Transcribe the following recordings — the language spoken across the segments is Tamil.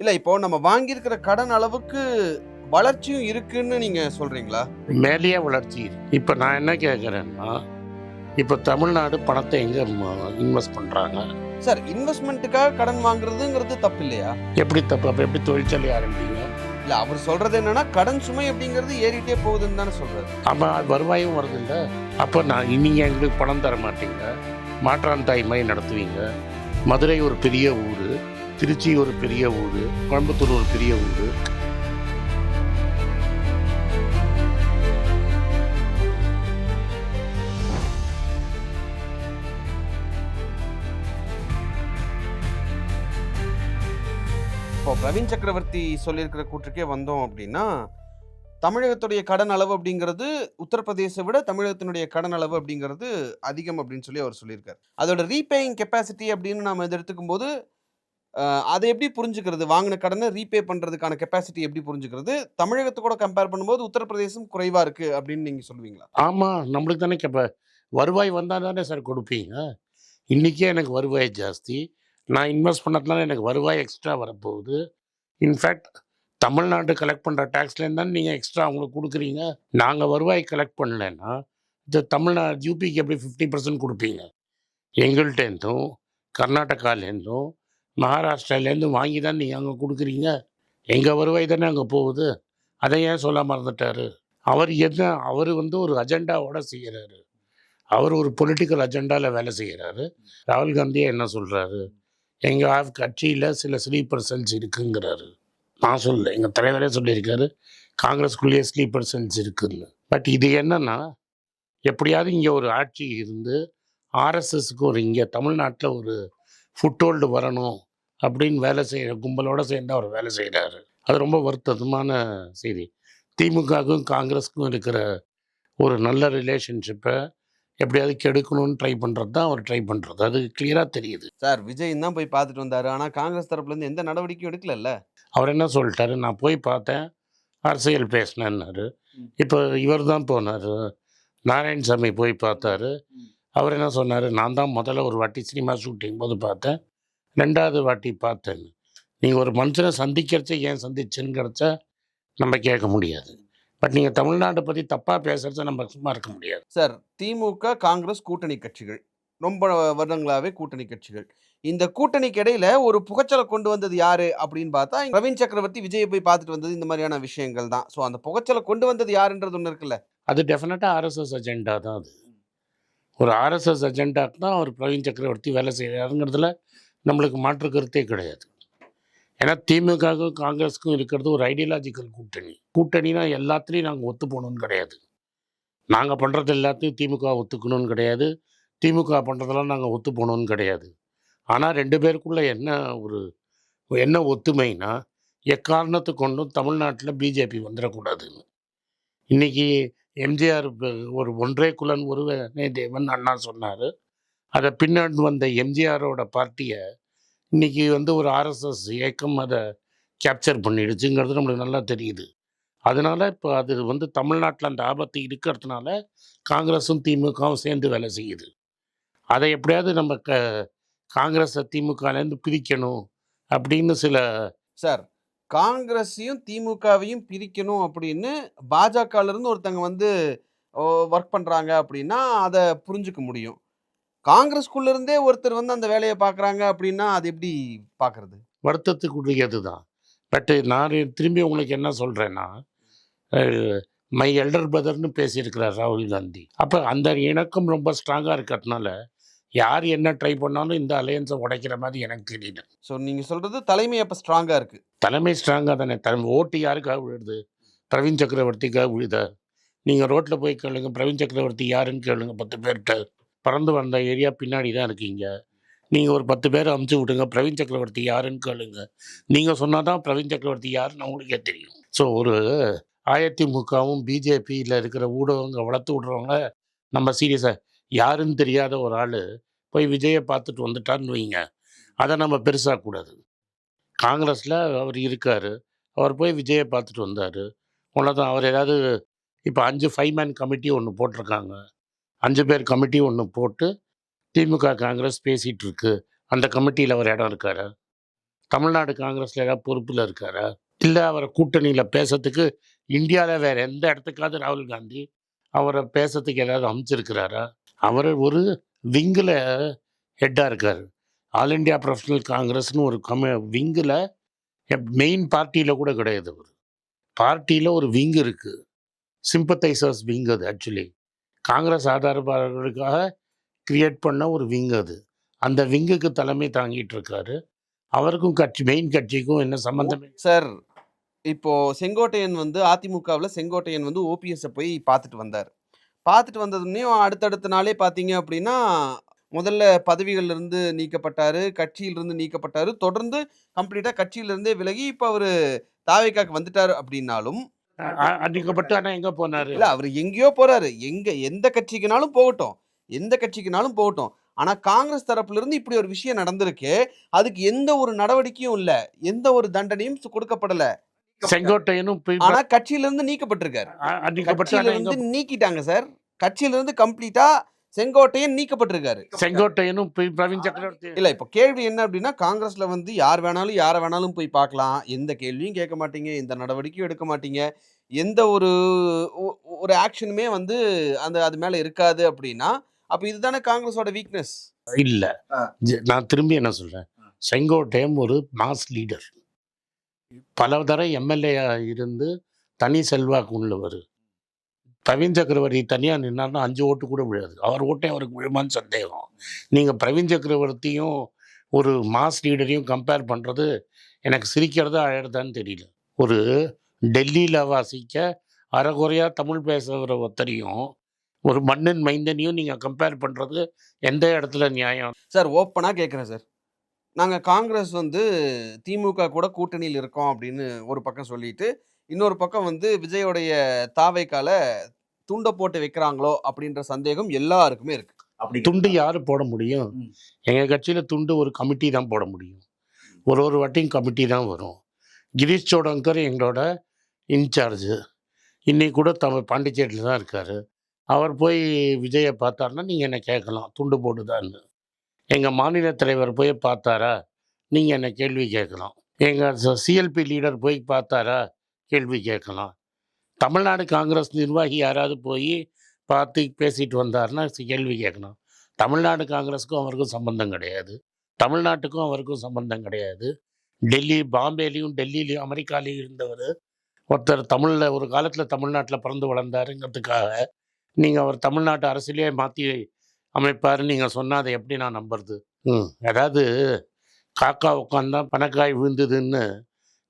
இல்ல இப்போ நம்ம வாங்கியிருக்கிற கடன் அளவுக்கு வளர்ச்சியும் இருக்குன்னு நீங்க சொல்றீங்களா? மேலேயே வளர்ச்சி. இப்போ நான் என்ன கேட்குறேன்னா இப்போ தமிழ்நாடு பணத்தை எங்கே இன்வெஸ்ட் பண்ணுறாங்க சார் இன்வெஸ்ட்மெண்ட்டுக்காக கடன் வாங்குறதுங்கிறது தப்பு இல்லையா எப்படி தப்பு? அப்போ எப்படி தொழிற்சாலை ஆரம்பிங்க? இல்ல அவர் சொல்றது என்னன்னா கடன் சுமை அப்படிங்கிறது ஏறிட்டே போகுதுன்னு தானே சொல்றாரு. ஆமாம் வருவாயும் வருதுல்ல. அப்போ நான் நீங்கள் எங்களுக்கு பணம் தர மாட்டீங்க. மாற்றான் தாய் மாதிரி நடத்துவீங்க. மதுரை ஒரு பெரிய ஊர். திருச்சி ஒரு பெரிய ஊர் கோயம்புத்தூர் ஒரு பெரிய ஊர். இப்போ பிரவீன் சக்கரவர்த்தி சொல்லியிருக்கிற கூற்றுக்கே வந்தோம் அப்படின்னா தமிழகத்துடைய கடன் அளவு அப்படிங்கிறது உத்தரப்பிரதேசை விட தமிழகத்தினுடைய கடன் அளவு அப்படிங்கிறது அதிகம் அப்படின்னு சொல்லி அவர் சொல்லியிருக்காரு. அதோட ரீபேயிங் கெப்பாசிட்டி அப்படின்னு நம்ம இதை எடுத்துக்கும் போது அதை எப்படி புரிஞ்சுக்கிறது? வாங்கின கடனை ரீபே பண்ணுறதுக்கான கெப்பாசிட்டி எப்படி புரிஞ்சுக்கிறது? தமிழகத்தை கூட கம்பேர் பண்ணும்போது உத்தரப்பிரதேசம் குறைவாக இருக்குது அப்படின்னு நீங்கள் சொல்லுவீங்களா? ஆமாம் நம்மளுக்கு தானே கேப்ப வருவாய் வந்தால் தானே சார் கொடுப்பீங்க. இன்றைக்கே எனக்கு வருவாய் ஜாஸ்தி. நான் இன்வெஸ்ட் பண்ணதுனால எனக்கு வருவாய் எக்ஸ்ட்ரா வரப்போகுது. இன்ஃபேக்ட் தமிழ்நாடு கலெக்ட் பண்ணுற டேக்ஸ்லேருந்து தானே நீங்கள் எக்ஸ்ட்ரா அவங்களுக்கு கொடுக்குறீங்க. நாங்கள் வருவாய் கலெக்ட் பண்ணலைன்னா இந்த தமிழ்நாடு யூபிக்கு எப்படி ஃபிஃப்டி பர்சன்ட் கொடுப்பீங்க? எங்கள்கிட்டேருந்தும் கர்நாடகாலேருந்தும் மகாராஷ்டிராலேருந்து வாங்கி தான் நீங்கள் அங்கே கொடுக்குறீங்க. எங்கள் வருவாய் தானே அங்கே போகுது? அதை ஏன் சொல்ல மறந்துட்டாரு? அவர் என்ன அவர் வந்து ஒரு அஜெண்டாவோட செய்கிறாரு அவர் ஒரு பொலிட்டிக்கல் அஜெண்டாவில் வேலை செய்கிறாரு ராகுல் காந்தியே என்ன சொல்கிறாரு எங்கள் கட்சியில் சில ஸ்லீப்பர் செல்ஸ் இருக்குங்கிறாரு. நான் சொல்ல எங்கள் தலைவரே சொல்லியிருக்காரு. காங்கிரஸ்குள்ளேயே ஸ்லீப்பர் செல்ஸ் இருக்குன்னு. பட் இது என்னன்னா எப்படியாவது இங்கே ஒரு ஆட்சி இருந்து ஆர்எஸ்எஸ்க்கு ஒரு இங்கே தமிழ்நாட்டில் ஒரு ஃபுட்ஹோல்டு வரணும். அப்படின்னு வேலை செய்கிற கும்பலோட சேர்ந்து அவர் வேலை செய்கிறாரு அது ரொம்ப வருத்தமான செய்தி. திமுகவுக்கும் காங்கிரஸுக்கும் இருக்கிற ஒரு நல்ல ரிலேஷன்ஷிப்பை எப்படியாவது கெடுக்கணும்னு ட்ரை பண்ணுறது தான் அவர் ட்ரை பண்ணுறது அது கிளியராக தெரியுது. சார் விஜய் தான் போய் பார்த்துட்டு வந்தாரு. ஆனா காங்கிரஸ் தரப்புல இருந்து எந்த நடவடிக்கையும் எடுக்கலல்ல? அவர் என்ன சொல்லிட்டாரு? நான் போய் பார்த்தேன். அரசியல் பேசினேன்னாரு. இப்போ இவர் தான் போனார். நாராயணசாமி போய் பார்த்தாரு. அவர் என்ன சொன்னார்? நான் தான் முதல்ல ஒரு வாட்டி சினிமா ஷூட்டிங் போது பார்த்தேன். ரெண்டாவது வாட்டி பார்த்தேன் நீங்கள் ஒரு மனுஷனை சந்திக்கிறச்ச ஏன் சந்திச்சுங்கிறச்ச நம்ம கேட்க முடியாது. பட் நீங்கள் தமிழ்நாட்டை பற்றி தப்பாக பேசுகிறச்ச நம்ம சும்மா இருக்க முடியாது. சார் திமுக காங்கிரஸ் கூட்டணி கட்சிகள். ரொம்ப வருடங்களாவே கூட்டணி கட்சிகள். இந்த கூட்டணிக்கு இடையில ஒரு புகைச்சலை கொண்டு வந்தது யாரு அப்படின்னு பார்த்தா பிரவீன் சக்கரவர்த்தி விஜயை போய் பார்த்துட்டு வந்தது இந்த மாதிரியான விஷயங்கள் தான். ஸோ அந்த புகைச்சலை கொண்டு வந்தது யாருன்றது ஒன்று இருக்குல்ல? அது டெஃபினட்டாக ஆர்எஸ்எஸ் அஜெண்டா தான் அது. ஒரு ஆர்எஸ்எஸ் அஜெண்டாக்கு தான் அவர் பிரவீன் சக்கரவர்த்தி வேலை செய்கிறாருங்கிறதுல நம்மளுக்கு மாற்று கருத்தே கிடையாது. ஏன்னா திமுகவுக்கும் காங்கிரஸுக்கும் இருக்கிறது ஒரு ஐடியாலஜிக்கல் கூட்டணி. கூட்டணினா எல்லாத்துலேயும் நாங்கள் ஒத்து போகணும்னு கிடையாது. நாங்கள் பண்ணுறது எல்லாத்தையும் திமுக ஒத்துக்கணும்னு கிடையாது. திமுக பண்ணுறதெல்லாம் நாங்கள் ஒத்து போகணும்னு கிடையாது. ஆனால் ரெண்டு பேருக்குள்ள என்ன ஒரு என்ன ஒத்துமைனா எக்காரணத்து கொண்டும் தமிழ்நாட்டில் பிஜேபி வந்துடக்கூடாதுன்னு. இன்றைக்கி எம்ஜிஆர் ஒரு ஒன்றே குலன் ஒருவனே தேவன் அண்ணா சொன்னார். அதை பின்னாடி வந்த எம்ஜிஆரோட பார்ட்டியை இன்றைக்கி வந்து ஒரு ஆர்எஸ்எஸ் இயக்கம் அதை கேப்சர் பண்ணிடுச்சுங்கிறது நம்மளுக்கு நல்லா தெரியுது. அதனால இப்போ அது வந்து தமிழ்நாட்டில் அந்த ஆபத்து இருக்கிறதுனால காங்கிரஸும் திமுகவும் சேர்ந்து வேலை செய்யுது. அதை எப்படியாவது நம்ம க காங்கிரஸை திமுகலேருந்து பிரிக்கணும் அப்படின்னு சில சார் காங்கிரஸையும் திமுகவையும் பிரிக்கணும் அப்படின்னு பாஜகலேருந்து ஒருத்தங்க வந்து ஒர்க் பண்ணுறாங்க அப்படின்னா அதை புரிஞ்சுக்க முடியும். காங்கிரஸ்குள்ள இருந்தே ஒருத்தர் வந்து அந்த வேலையை பார்க்கறாங்க அப்படின்னா அது எப்படி பார்க்கறது? வருத்தத்துக்குரியது தான் பட்டு நான் திரும்பி உங்களுக்கு என்ன சொல்கிறேன்னா மை எல்டர் பிரதர்னு பேசியிருக்கிறார் ராகுல் காந்தி. அப்போ அந்த இணக்கம் ரொம்ப ஸ்ட்ராங்காக இருக்கிறதுனால யார் என்ன ட்ரை பண்ணாலும் இந்த அலையன்ஸை உடைக்கிற மாதிரி எனக்கு தெரியல. ஸோ நீங்க சொல்றது தலைமை அப்ப ஸ்ட்ராங்கா இருக்கு. தலைமை ஸ்ட்ராங்காக தானே. தலைமை ஓட்டு யாருக்காக விழுது? பிரவீன் சக்கரவர்த்திக்காக விழுதா? நீங்கள் ரோட்டில் போய் கேளுங்க பிரவீன் சக்கரவர்த்தி யாருன்னு கேளுங்க பத்து பேர்கிட்ட. பறந்து வந்த ஏரியா பின்னாடி தான் இருக்கீங்க. நீங்கள் ஒரு பத்து பேர் அமுச்சு விட்டுங்க பிரவீன் சக்கரவர்த்தி யாருன்னு கேளுங்க. நீங்கள் சொன்னால் தான் பிரவீன் சக்கரவர்த்தி யாருன்னு அவங்களுக்கே தெரியும். ஸோ ஒரு அதிமுகவும் பிஜேபியில் இருக்கிற ஊடகங்க வளர்த்து விட்றவங்க நம்ம சீரியஸாக யாருன்னு தெரியாத ஒரு ஆள் போய் விஜயை பார்த்துட்டு வந்துட்டான்னு வைங்க. அதை நம்ம பெருசாக கூடாது. காங்கிரஸில் அவர் இருக்கார். அவர் போய் விஜயை பார்த்துட்டு வந்தார். அவ்வளோதான் அவர் ஏதாவது இப்போ அஞ்சு ஃபைவ் மேன் கமிட்டி ஒன்று போட்டிருக்காங்க. அஞ்சு பேர் கமிட்டி ஒன்று போட்டு திமுக காங்கிரஸ் பேசிகிட்டு இருக்கு அந்த கமிட்டியில் அவர் இடம் இருக்காரு? தமிழ்நாடு காங்கிரஸில் ஏதாவது பொறுப்பில் இருக்காரா? இல்லை அவரை கூட்டணியில் பேசுறதுக்கு இந்தியாவில் வேறு எந்த இடத்துக்காவது ராகுல் காந்தி அவரை பேசுறதுக்கு ஏதாவது அமைச்சிருக்கிறாரா அவர் ஒரு விங்கில் ஹெட்டாக இருக்கார். ஆல் இந்தியா ப்ரொஃபஷனல் காங்கிரஸ்னு ஒரு கம விங்கில் மெயின் பார்ட்டியில் கூட கிடையாது அவர். பார்ட்டியில் ஒரு விங் இருக்குது சிம்பத்தைசர்ஸ் விங் அது ஆக்சுவலி காங்கிரஸ் ஆதரவாளர்களுக்காக கிரியேட் பண்ண ஒரு விங் அது. அந்த விங்குக்கு தலைமை தாங்கிட்டு இருக்காரு. அவருக்கும் கட்சி மெயின் கட்சிக்கும் என்ன சம்பந்தமே சார் இப்போ செங்கோட்டையன் வந்து அதிமுகவில் செங்கோட்டையன் வந்து ஓபிஎஸ்ஸை போய் பார்த்துட்டு வந்தார். பார்த்துட்டு வந்ததுனையும் அடுத்தடுத்த நாளே பார்த்தீங்க அப்படின்னா முதல்ல பதவிகள்ல இருந்து கட்சியிலிருந்து நீக்கப்பட்டார். தொடர்ந்து கம்ப்ளீட்டாக கட்சியிலிருந்தே விலகி இப்போ அவர் தாவைக்காக்கு வந்துட்டார் அப்படின்னாலும் அ- அ- அன்னைக்கப்பட்டு ஆனால் எங்கே போனார்? இல்ல அவர் எங்கேயோ போறாரு. எங்க எந்த கட்சிக்குனாலும் போகட்டும். எந்த கட்சிக்குனாலும் போகட்டும். ஆனா காங்கிரஸ் தரப்புல இருந்து இப்படி ஒரு விஷயம் நடந்திருக்கு. அதுக்கு எந்த ஒரு நடவடிக்கையும் இல்ல. எந்த ஒரு தண்டனையும் கொடுக்கப்படல. செங்கோட்டையனும் ஆனா கட்சியில இருந்து நீக்கப்பட்டிருக்காரு கட்சியில இருந்து நீக்கிட்டாங்க சார். கட்சியில இருந்து கம்ப்ளீட்டா செங்கோட்டையன் நீக்கப்பட்டிருக்காரு. செங்கோட்டையனும் பிரவீன் சக்கரவர்த்தி. இல்ல இப்ப கேள்வி என்ன அப்படின்னா காங்கிரஸ்ல வந்து யார் வேணாலும் யாரை வேணாலும் போய் பார்க்கலாம். எந்த கேள்வியும் கேட்க மாட்டீங்க எந்த நடவடிக்கையும் எடுக்க மாட்டீங்க. எந்த ஒரு ஒரு ஆக்ஷனுமே வந்து அந்த அது மேல இருக்காது அப்படின்னா அப்ப இதுதானே காங்கிரஸோட வீக்னஸ் இல்ல. நான் திரும்பி என்ன சொல்றேன்? செங்கோட்டையன் ஒரு மாஸ் லீடர் பல தடவை எம்எல்ஏ இருந்து தனி செல்வாக்கு உள்ளவர். பிரவீன் சக்கரவர்த்தி தனியாக நின்னார்னா அஞ்சு ஓட்டு கூட விழாது. அவர் ஓட்டே அவருக்கு விழுமான்னு சந்தேகம். நீங்கள் பிரவீன் சக்கரவர்த்தியும் ஒரு மாஸ் லீடரையும் கம்பேர் பண்ணுறது எனக்கு சிரிக்கிறதா அழறதான்னு தெரியல. ஒரு டெல்லியில் வாசிக்க அறகுறையாக தமிழ் பேசுகிற ஒருத்தரையும் ஒரு மண்ணின் மைந்தனையும் நீங்கள் கம்பேர் பண்ணுறது எந்த இடத்துல நியாயம்? சார் ஓப்பனாக கேட்குறேன் சார். நாங்கள் காங்கிரஸ் வந்து திமுக கூட கூட்டணியில் இருக்கோம் அப்படின்னு ஒரு பக்கம் சொல்லிட்டு இன்னொரு பக்கம் வந்து விஜயோடைய தாவைக்கால துண்டை போட்டு வைக்கிறாங்களோ அப்படின்ற சந்தேகம் எல்லாருக்குமே இருக்கு. அப்படி துண்டு யாரு போட முடியும். எங்க கட்சியில துண்டு ஒரு கமிட்டி தான் போட முடியும். ஒரு ஒரு வாட்டியும் கமிட்டி தான் வரும். கிரீஷ் சோடங்கர் எங்களோட இன்சார்ஜ். இன்னைக்கு கூட தமிழ் பாண்டிச்சேரியில் தான் இருக்காரு. அவர் போய் விஜயை பார்த்தாருன்னா நீங்கள் என்ன கேட்கலாம்? துண்டு போடுதான்னு. எங்கள் மாநில தலைவர் போய் பார்த்தாரா? நீங்கள் என்ன கேள்வி கேட்கலாம்? எங்கள் சிஎல்பி லீடர் போய் பார்த்தாரா? கேள்வி கேட்கலாம். தமிழ்நாடு காங்கிரஸ் நிர்வாகி யாராவது போய் பார்த்து பேசிட்டு வந்தாருன்னா கேள்வி கேட்கணும். தமிழ்நாடு காங்கிரஸுக்கும் அவருக்கும் சம்பந்தம் கிடையாது. தமிழ்நாட்டுக்கும் அவருக்கும் சம்பந்தம் கிடையாது. டெல்லி பாம்பேலையும் டெல்லிலையும் அமெரிக்காலையும் இருந்தவர் ஒருத்தர் தமிழில் ஒரு காலத்தில் தமிழ்நாட்டில் பிறந்து வளர்ந்தாருங்கிறதுக்காக நீங்கள் அவர் தமிழ்நாட்டு அரசியலே மாற்றி அமைப்பாருன்னு நீங்கள் சொன்னால் அதை எப்படி நான் நம்புறது? ம் அதாவது காக்கா உட்காந்தான் பணக்காய் விழுந்ததுன்னு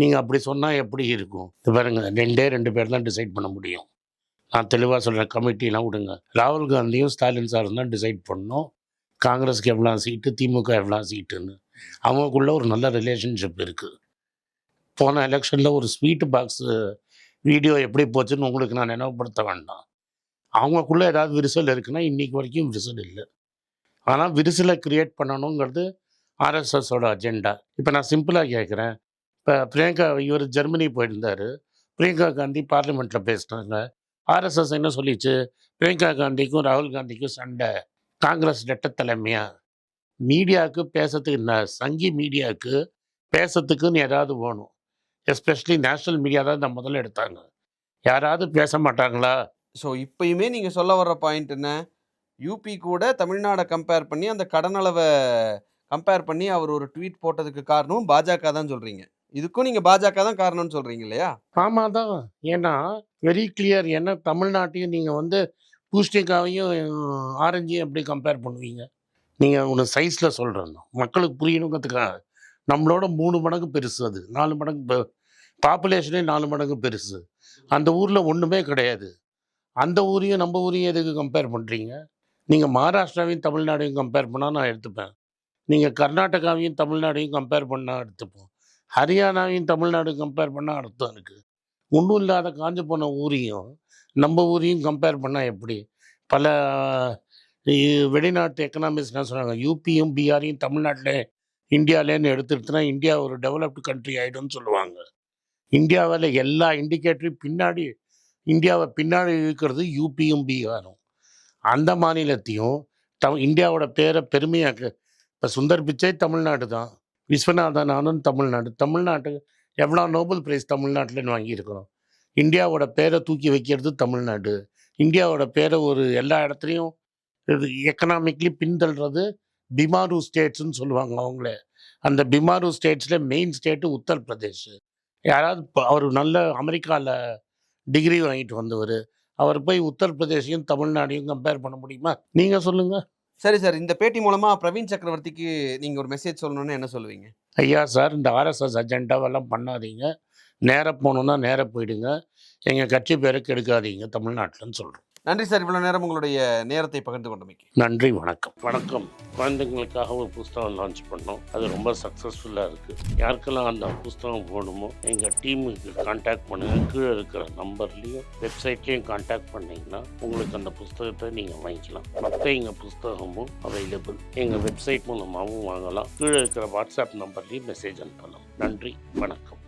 நீங்கள் அப்படி சொன்னால் எப்படி இருக்கும்? இது பாருங்க ரெண்டே ரெண்டு பேர் தான் டிசைட் பண்ண முடியும். நான் தெளிவாக சொல்கிறேன் கமிட்டிலாம் விடுங்க. ராகுல் காந்தியும் ஸ்டாலின் சாரும் தான் டிசைட் பண்ணோம் காங்கிரஸ்க்கு எவ்வளோ சீட்டு திமுக எவ்வளோ சீட்டுன்னு. அவங்களுக்குள்ள ஒரு நல்ல ரிலேஷன்ஷிப் இருக்குது போன எலெக்ஷனில் ஒரு ஸ்வீட் பாக்ஸு வீடியோ எப்படி போச்சுன்னு உங்களுக்கு நான் நினைவுபடுத்த வேண்டாம். அவங்களுக்குள்ள ஏதாவது விரிசல் இருக்குன்னா இன்றைக்கி வரைக்கும் விரிசல் இல்லை. ஆனால் விரிசலை க்ரியேட் பண்ணணுங்கிறது ஆர்எஸ்எஸோட அஜெண்டா இப்போ நான் சிம்பிளாக கேட்குறேன் இப்போ பிரியங்கா இவர் ஜெர்மனி போயிருந்தார். பிரியங்கா காந்தி பார்லிமெண்ட்டில் பேசினாங்க. ஆர்எஸ்எஸ் என்ன சொல்லிச்சு? பிரியங்கா காந்திக்கும் ராகுல் காந்திக்கும் சண்டை. காங்கிரஸ் நெட்ட தலைமையாக மீடியாவுக்கு பேசுறதுக்கு ந- சங்கி மீடியாவுக்கு பேசுறதுக்குன்னு ஏதாவது வேணும். எஸ்பெஷலி நேஷ்னல் மீடியா தான் இந்த முதல்ல எடுத்தாங்க. யாராவது பேச மாட்டாங்களா? ஸோ இப்பயுமே நீங்கள் சொல்ல வர்ற பாயிண்ட் என்ன? யூபி கூட தமிழ்நாடை கம்பேர் பண்ணி அந்த கடன் அளவை கம்பேர் பண்ணி அவர் ஒரு ட்வீட் போட்டதுக்கு காரணம் பாஜக தான் சொல்கிறீங்க இதுக்கும் நீங்க பாஜக தான் காரணம்னு சொல்றீங்க இல்லையா? ஆமா தான் ஏன்னா வெரி கிளியர் ஏன்னா தமிழ்நாட்டையும் நீங்கள் வந்து பூஸ்டிக்காவையும் ஆரஞ்சையும் எப்படி கம்பேர் பண்ணுவீங்க? நீங்கள் ஒன்று சைஸில் சொல்கிறேன் மக்களுக்கு புரியணுங்கிறதுக்காக. நம்மளோட மூணு மடங்கு பெருசு அது. நாலு மடங்கு பாப்புலேஷனே நாலு மடங்கு பெருசு. அந்த ஊரில் ஒன்றுமே கிடையாது. அந்த ஊரையும் நம்ம ஊரையும் எதுக்கு கம்பேர் பண்ணுறீங்க நீங்கள் மகாராஷ்டிராவையும் தமிழ்நாடையும் கம்பேர் பண்ணால் நான் எடுத்துப்பேன். நீங்கள் கர்நாடகாவையும் தமிழ்நாடையும் கம்பேர் பண்ணால் எடுத்துப்போம். ஹரியானாவையும் தமிழ்நாடு கம்பேர் பண்ணால் அர்த்தம் இருக்குது ஒன்றும் இல்லாத காஞ்சு போன ஊரையும் நம்ம ஊரையும் கம்பேர் பண்ணால் எப்படி? பல வெளிநாட்டு எக்கனாமிக்ஸ் என்ன சொன்னாங்க யூபியும் பீகாரையும் தமிழ்நாட்டில் இந்தியாவிலேன்னு எடுத்துட்டுனா இந்தியா ஒரு டெவலப்டு கண்ட்ரி ஆகிடும்னு சொல்லுவாங்க. இந்தியாவில் எல்லா இண்டிகேட்டரையும் பின்னாடி இந்தியாவை பின்னாடி இருக்கிறது யூபியும் பீகாரும் அந்த மாநிலத்தையும் த இந்தியாவோட பேரை பெருமையாக்கு இப்போ சுந்தர் பிச்சை தமிழ்நாடு தான். விஸ்வநாதன் ஆனந்த் தமிழ்நாடு. தமிழ்நாட்டு எவ்வளோ நோபல் பிரைஸ் தமிழ்நாட்டில்னு வாங்கியிருக்கிறோம். இந்தியாவோட பேரை தூக்கி வைக்கிறது தமிழ்நாடு. இந்தியாவோட பேரை ஒரு எல்லா இடத்துலையும் இது எக்கனாமிக்லி பின்தள்ளுறது பிமாரு ஸ்டேட்ஸ்னு சொல்லுவாங்க அவங்களே. அந்த பிமாரு ஸ்டேட்ஸில் மெயின் ஸ்டேட்டு உத்தரப்பிரதேஷ். யாராவது அவர் நல்ல அமெரிக்காவில் டிகிரி வாங்கிட்டு வந்தவர். அவர் போய் உத்தரப்பிரதேசையும் தமிழ்நாடையும் கம்பேர் பண்ண முடியுமா? நீங்கள் சொல்லுங்கள் சரி சார். இந்த பேட்டி மூலமாக பிரவீன் சக்கரவர்த்திக்கு நீங்கள் ஒரு மெசேஜ் சொல்லணும்னு என்ன சொல்லுவீங்க? ஐயா சார் இந்த ஆர்எஸ்எஸ் அஜெண்டாவெல்லாம் பண்ணாதீங்க. நேராக போகணுன்னா நேராக போயிடுங்க. எங்கள் கட்சி பேரை கெடுக்காதீங்க தமிழ்நாட்டில்னு சொல்கிறோம் நன்றி சார். இவ்வளவு நேரம் உங்களுடைய நேரத்தை பகிர்ந்து கொண்டமைக்கு. நன்றி வணக்கம். வணக்கம். குழந்தைங்களுக்காக ஒரு புஸ்தகம் லான்ச் பண்ணோம். அது ரொம்ப சக்ஸஸ்ஃபுல்லாக இருக்குது யாருக்கெல்லாம் அந்த புஸ்தகம் போகணுமோ எங்கள் டீமுக்கு காண்டாக்ட் பண்ணுங்கள் கீழே இருக்கிற நம்பர்லேயும் வெப்சைட்லேயும் காண்டாக்ட் பண்ணிங்கன்னா உங்களுக்கு அந்த புஸ்தகத்தை நீங்கள் வாங்கிக்கலாம். மற்ற எங்கள் புஸ்தகமும் அவைலபிள் எங்கள் வெப்சைட் மூலமாகவும் வாங்கலாம். கீழே இருக்கிற வாட்ஸ்அப் நம்பர்லேயும் மெசேஜ் அனுப்பலாம். நன்றி வணக்கம்.